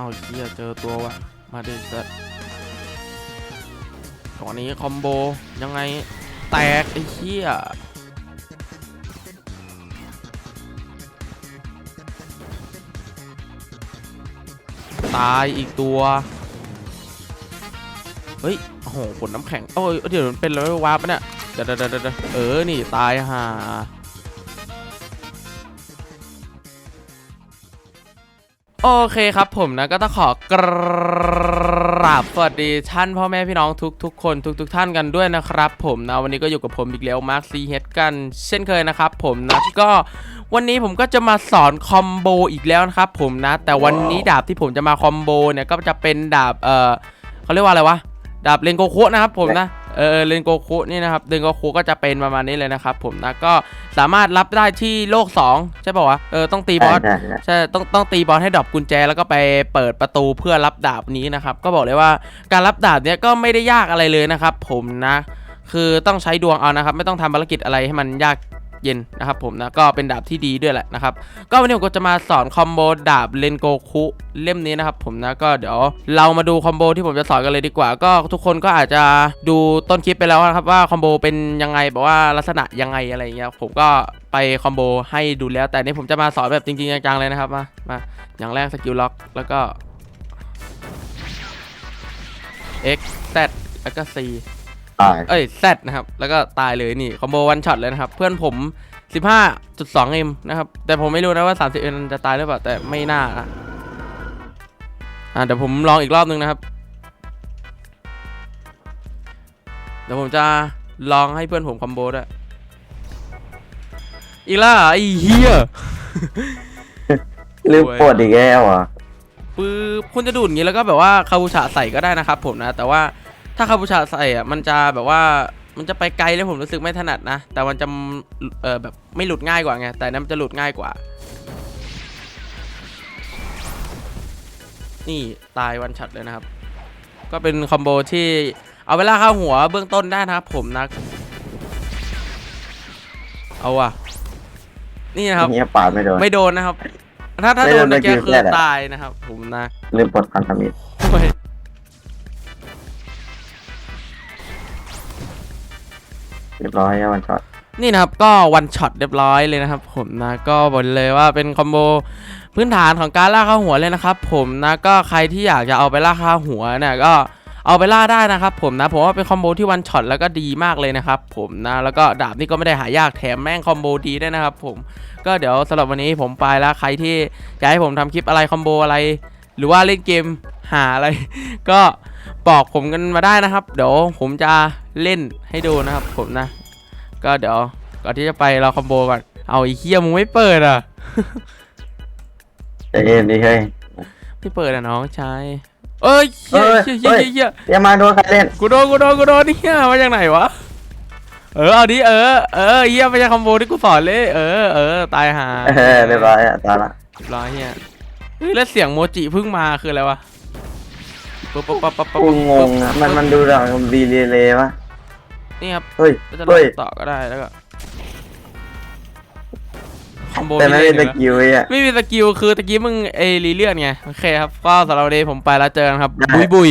เอาเฮียเจอตัววะ มาดิสัตว์ตอนนี้คอมโบยังไงแตกไอ้เฮียตายอีกตัว เฮ้ย โอ้โหผลน้ำแข็ง โอ้ย เดี๋ยวมันเป็นอะไรวาร์ปะเนี่ยเดเดะเดี๋ยวเดี๋ยวเออ นี่ ตายห่า โอเคครับผมนะก็ต้องขอกราบสวัสดีท่านพ่อแม่พี่น้องทุกทุกคนทุกทุกท่านกันด้วยนะครับผมนะวันนี้ก็อยู่กับผมอีกแล้วมาร์คซีเฮดกันเช่นเคยนะครับผมนะก็วันนี้ผมก็จะมาสอนคอมโบอีกแล้วนะครับผมนะ แต่วันนี้ดาบที่ผมจะมาคอมโบเนี่ยก็จะเป็นดาบเออเขาเรียกว่าอะไรวะดาบเลนโกโคุนะครับผมนะ เออเลนโกคุนี่นะครับเลนโกคุก็จะเป็นประมาณนี้เลยนะครับผมนะก็สามารถรับได้ที่โลก 2 ใช่ป่าวะเออต้องตีบอสใช่ใช่ใช่ต้องต้องตีบอลให้ดรอปกุญแจ แล้วก็ไปเปิดประตูเพื่อรับดาบนี้นะครับก็บอกเลยว่าการรับดาบเนี้ยก็ไม่ได้ยากอะไรเลยนะครับผมนะคือต้องใช้ดวงเอานะครับ ไม่ต้องทำภารกิจอะไรให้มันยาก เย็นนะครับผมนะก็เป็นดาบที่ดีด้วยแหละนะครับก็วันนี้ผมก็จะมาสอนคอมโบดาบเลนโกคุเล่มนี้นะครับผมนะก็เดี๋ยวเรามาดูคอมโบที่ผมจะสอนกันเลยดีกว่า ก็ทุกคนก็อาจจะดูต้นคลิปไปแล้วนะครับว่าคอมโบเป็นยังไงแบบว่าลักษณะยังไงอะไรอย่างเงี้ยผมก็ไปคอมโบให้ดูแล้ว แต่นี่ผมจะมาสอนแบบจริงๆจังๆเลยนะครับมามาอย่างแรกสกิลล็อกแล้วก็ X Z แล้วก็ C ตาย เอ้ย Z นะครับ แล้วก็ตายเลยนี่คอมโบวันช็อตเลยนะครับ เพื่อนผม 15.2 m นะครับ แต่ผมไม่รู้นะว่า 30 m จะตายหรือเปล่า แต่ไม่น่าอะอ่าเดี๋ยวผมลองอีกรอบนึงนะครับ เดี๋ยวผมจะลองให้เพื่อนผมคอมโบด้วย อีกแล้วเหรอไอ้เหี้ย ลืมปวดอีกแล้วอะ ปื๊บคุณจะดูดอย่างนี้แล้วก็แบบว่าคาบูชาใส่ก็ได้นะครับผมนะ แต่ว่า ถ้าคาบูชาใส่อะมันจะแบบว่ามันจะไปไกลแล้วผมรู้สึกไม่ถนัดนะ แต่มันจะเออแบบไม่หลุดง่ายกว่าไงแต่อันนั้นมันจะหลุดง่ายกว่า นี่ตายวันช็อตเลยนะครับ ก็เป็นคอมโบที่เอาเวลาเข้าหัวเบื้องต้นได้นะครับผมนะเอาว่ะนี่นะครับเนี้ยปาดไม่โดนไม่โดนนะครับ ถ้าถ้าไม่โดโดนนนะตะแกกี้คือแค่นั้นตายนะครับ ผมนะลืมปลดพันธมิตร เรียบร้อยวันช็อตนี่นะครับก็วันช็อตเรียบร้อยเลยนะครับ ผมนะก็บอกเลยว่าเป็นคอมโบพื้นฐานของการล่าข้าหัวเลยนะครับ ผมนะก็ใครที่อยากจะเอาไปล่าข้าหัวเนี่ยก็เอาไปล่าได้นะครับ ผมนะผมว่าเป็นคอมโบที่วันช็อตแล้วก็ดีมากเลยนะครับผมนะแล้วก็ดาบนี่ก็ไม่ได้หายากแถมแม่งคอมโบดีด้วยนะครับ ผมก็เดี๋ยวสำหรับวันนี้ผมไปแล้วใครที่อยากให้ผมทำคลิปอะไรคอมโบอะไร หรือว่าเล่นเกมหาอะไร ก็บอกผมกันมาได้นะครับ เดี๋ยวผมจะ เล่นให้ดูนะครับผมนะ ก็เดี๋ยวก่อนที่จะไปเราคอมโบก่อนเอาไอีเคียมึงไม่เปิดอะใจเย็นดิเฮ้ยไม่เปิดอะน้องชายเอ้ยเฮียเอ้ยเฮียเฮียเอ้ยเฮียอย่ามาโดนใครเล่นกูโดนกูโดนกูโดนนี่เฮียมาจากไหนวะเออเอาดิเออเออเฮียไม่ใช่คอมโบที่กูสอนเลยเออเออตายหาเออเรียบร้อยอะตายละเรียบร้อยเฮียเฮ้ยแล้วเสียงโมจิเพิ่งมาคืออะไรวะปั๊บปั๊บปั๊บปั๊บปั๊บกูงงอะมันมันดูแบบวีเรเลยวะ นี่ครับเฮ้ยก็จะลเฮ้ยงต่อก็ได้แล้วก็คอมโบแต่ไม่ที่เป็นเล่ตะนอยู่แล้วกิวอะ ไม่มีสกิลคือตะกี้มึงเอรีเลียนไง โอเคครับ ก็สำหรับวันนี้ผมไปแล้วเจอกันครับ ได้ บุยบุย